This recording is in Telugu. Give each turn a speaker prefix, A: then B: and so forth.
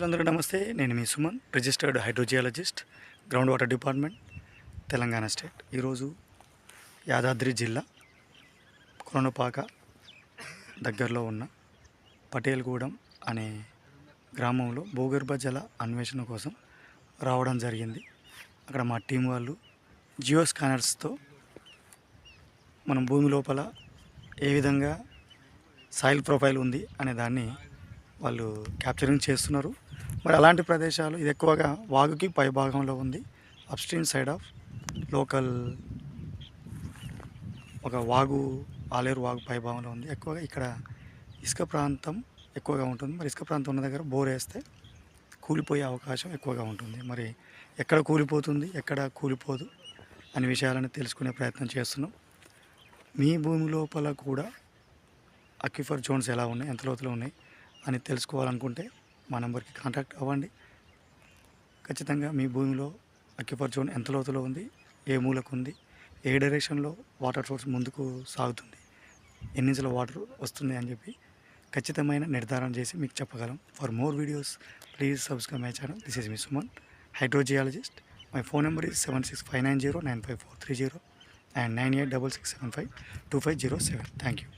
A: అందరికీ నమస్తే. నేను మీ Suman registered hydrogeologist ground water department Telangana state. ఈరోజు యాదాద్రి జిల్లా కొరణపాక దగ్గరలో ఉన్న పటేల్గూడెం అనే గ్రామంలో భూగర్భ జల అన్వేషణ కోసం రావడం జరిగింది. అక్కడ మా టీం వాళ్ళు జియో స్కానర్స్తో మనం భూమి లోపల ఏ విధంగా సాయిల్ ప్రొఫైల్ ఉంది అనే దాన్ని వాళ్ళు క్యాప్చరింగ్ చేస్తున్నారు. మరి అలాంటి ప్రదేశాలు ఇది ఎక్కువగా వాగుకి పై భాగంలో ఉంది. అప్స్ట్రీమ్ సైడ్ ఆఫ్ లోకల్ ఒక వాగు ఆలేరు వాగు పై భాగంలో ఉంది. ఎక్కువగా ఇక్కడ ఇసుక ప్రాంతం ఎక్కువగా ఉంటుంది. మరి ఇసుక ప్రాంతం ఉన్న దగ్గర బోర్ వేస్తే కూలిపోయే అవకాశం ఎక్కువగా ఉంటుంది. మరి ఎక్కడ కూలిపోతుంది ఎక్కడ కూలిపోదు అనే విషయాలను తెలుసుకునే ప్రయత్నం చేస్తున్నాం. మీ భూమి లోపల కూడా అక్యుఫర్ జోన్స్ ఎలా ఉన్నాయి ఎంత లోతులో ఉన్నాయి? అని తెలుసుకోవాలనుకుంటే మా నెంబర్కి కాంటాక్ట్ అవ్వండి. ఖచ్చితంగా మీ భూమిలో అక్యుఫర్ జోన్ ఎంత లోతులో ఉంది ఏ మూలకు ఉంది ఏ డైరెక్షన్లో వాటర్ సోర్స్ ముందుకు సాగుతుంది ఎన్నించుల వాటర్ వస్తుంది అని చెప్పి ఖచ్చితమైన నిర్ధారణ చేసి మీకు చెప్పగలం. For more videos please subscribe my channel this is me Suman hydrogeologist my phone number is seven six five nine zero nine five four three zero and nine eight double six seven five two five zero seven thank you